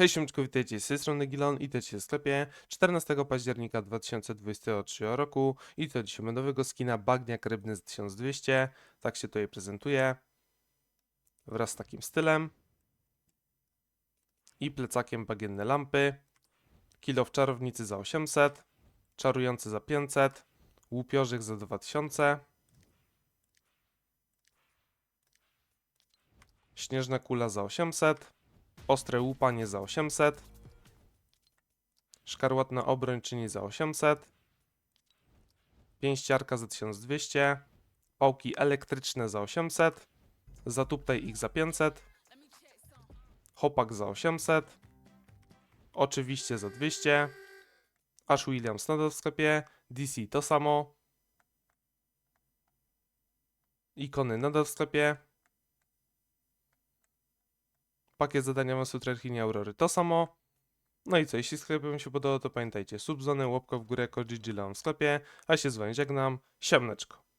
Hej siemczku, witajcie z tej strony Gilon i to się w sklepie 14 października 2023 roku i to dzisiaj mamy nowego skina Bagniak Rybny z 1200, tak się tutaj prezentuje, wraz z takim stylem i plecakiem bagienne lampy, kilo w czarownicy za 800, czarujący za 500, łupiożych za 2000, śnieżna kula za 800, Ostre łupanie za 800. Szkarłatna obrończyni za 800. Pięściarka za 1200. Pałki elektryczne za 800. Zatuptaj ich za 500. Hopak za 800. Oczywiście za 200. Ash Williams nadal w sklepie. DC to samo. Ikony nadal w sklepie. Pakiet zadaniowy Sutrerchini Aurory to samo. No i co, jeśli sklep Wam się podobał, to pamiętajcie, subzony, łapka w górę, kod w sklepie, a się z Wami żegnam, siemneczko.